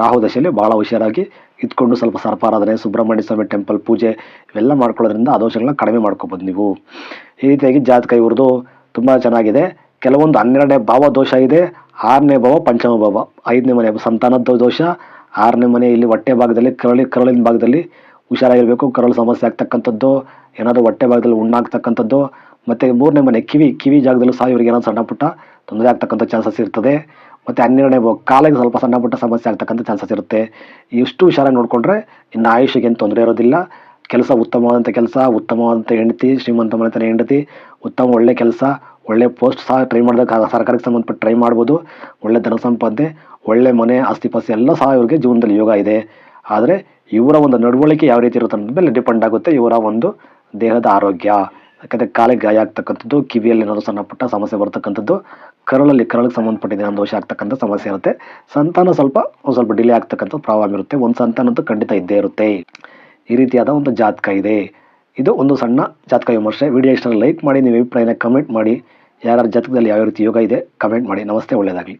ರಾಹು ದಶೆಯಲ್ಲಿ ಭಾಳ ಹುಷಾರಾಗಿ ಇದ್ಕೊಂಡು ಸ್ವಲ್ಪ ಸರ್ಪಾರಾಧನೆ, ಸುಬ್ರಹ್ಮಣ್ಯ ಸ್ವಾಮಿ ಟೆಂಪಲ್ ಪೂಜೆ ಇವೆಲ್ಲ ಮಾಡ್ಕೊಳ್ಳೋದ್ರಿಂದ ಆ ದೋಷಗಳನ್ನ ಕಡಿಮೆ ಮಾಡ್ಕೊಬೋದು ನೀವು. ಈ ರೀತಿಯಾಗಿ ಜಾತಕ ಇವ್ರದ್ದು ತುಂಬ ಚೆನ್ನಾಗಿದೆ. ಕೆಲವೊಂದು ಹನ್ನೆರಡನೇ ಭಾವ ದೋಷ ಇದೆ. ಆರನೇ ಭಾವ ಪಂಚಮ ಭಾವ. ಐದನೇ ಮನೆ ಸಂತಾನದ ದೋಷ. ಆರನೇ ಮನೆ ಇಲ್ಲಿ ಹೊಟ್ಟೆ ಭಾಗದಲ್ಲಿ, ಕರಳಿ, ಕರಳಿನ ಭಾಗದಲ್ಲಿ ಹುಷಾರಾಗಿರಬೇಕು. ಕರಳು ಸಮಸ್ಯೆ ಆಗ್ತಕ್ಕಂಥದ್ದು, ಏನಾದರೂ ಹೊಟ್ಟೆ ಭಾಗದಲ್ಲಿ ಉಣ್ಣಾಗ್ತಕ್ಕಂಥದ್ದು, ಮತ್ತು ಮೂರನೇ ಮನೆ ಕಿವಿ ಕಿವಿ ಜಾಗದಲ್ಲೂ ಸಹ ಇವರಿಗೆ ಏನಾದ್ರು ಸಣ್ಣ ಪುಟ್ಟ ತೊಂದರೆ ಆಗ್ತಕ್ಕಂಥ ಚಾನ್ಸಸ್ ಇರ್ತದೆ. ಮತ್ತು ಹನ್ನೆರಡನೇ ಕಾಲಿಗೆ ಸ್ವಲ್ಪ ಸಣ್ಣ ಪುಟ್ಟ ಸಮಸ್ಯೆ ಆಗ್ತಕ್ಕಂಥ ಚಾನ್ಸಸ್ ಇರುತ್ತೆ. ಇಷ್ಟು ಹುಷಾರಾಗಿ ನೋಡಿಕೊಂಡ್ರೆ ಇನ್ನು ಆಯುಷ್ಗೆ ಏನು ತೊಂದರೆ ಇರೋದಿಲ್ಲ. ಕೆಲಸ ಉತ್ತಮವಾದಂಥ ಕೆಲಸ, ಉತ್ತಮವಾದಂಥ ಹೆಂಡತಿ ಶ್ರೀಮಂತ ಮನೆತನ ಹೆಂಡತಿ, ಉತ್ತಮ ಒಳ್ಳೆ ಕೆಲಸ, ಒಳ್ಳೆ ಪೋಸ್ಟ್ ಸಹ ಟ್ರೈ ಮಾಡಿದಾಗ ಸರ್ಕಾರಕ್ಕೆ ಸಂಬಂಧಪಟ್ಟು ಟ್ರೈ ಮಾಡ್ಬೋದು. ಒಳ್ಳೆ ಧನ ಸಂಪಾದನೆ, ಒಳ್ಳೆ ಮನೆ, ಆಸ್ತಿ ಪಾಸ್ತಿ ಎಲ್ಲ ಸಹ ಇವರಿಗೆ ಜೀವನದಲ್ಲಿ ಯೋಗ ಇದೆ. ಆದರೆ ಇವರ ಒಂದು ನಡವಳಿಕೆ ಯಾವ ರೀತಿ ಇರುತ್ತೆ ಅನ್ನೋದ್ರ ಮೇಲೆ ಡಿಪೆಂಡ್ ಆಗುತ್ತೆ ಇವರ ಒಂದು ದೇಹದ ಆರೋಗ್ಯ. ಯಾಕಂದರೆ ಕಾಲಿಗೆ ಗಾಯ ಆಗ್ತಕ್ಕಂಥದ್ದು, ಕಿವಿಯಲ್ಲಿ ಏನಾದರೂ ಸಣ್ಣ ಪುಟ್ಟ ಸಮಸ್ಯೆ ಬರ್ತಕ್ಕಂಥದ್ದು ಕರಳಲ್ಲಿ ಕರಳಿಗೆ ಸಂಬಂಧಪಟ್ಟಿದೆ ಅನ್ನೋ ದೋಷ ಆಗ್ತಕ್ಕಂಥ ಸಮಸ್ಯೆ ಇರುತ್ತೆ. ಸಂತಾನ ಸ್ವಲ್ಪ ಸ್ವಲ್ಪ ಡಿಲೇ ಆಗ್ತಕ್ಕಂಥ ಪ್ರಾಬ್ಲಮ್ ಇರುತ್ತೆ. ಒಂದು ಸಂತಾನ ಅಂತೂ ಖಂಡಿತ ಇದ್ದೇ ಇರುತ್ತೆ. ಈ ರೀತಿಯಾದ ಒಂದು ಜಾತಕ ಇದೆ. ಇದು ಒಂದು ಸಣ್ಣ ಜಾತಕ ವಿಮರ್ಶೆ. ವಿಡಿಯೋ ಇಷ್ಟ ಲೈಕ್ ಮಾಡಿ ನೀವು ಅಭಿಪ್ರಾಯನ ಕಮೆಂಟ್ ಮಾಡಿ. ಯಾರ್ಯಾರ ಜಾತಕದಲ್ಲಿ ಯಾವ ರೀತಿ ಯೋಗ ಇದೆ ಕಮೆಂಟ್ ಮಾಡಿ. ನಮಸ್ತೆ ಒಳ್ಳೆಯದಾಗಲಿ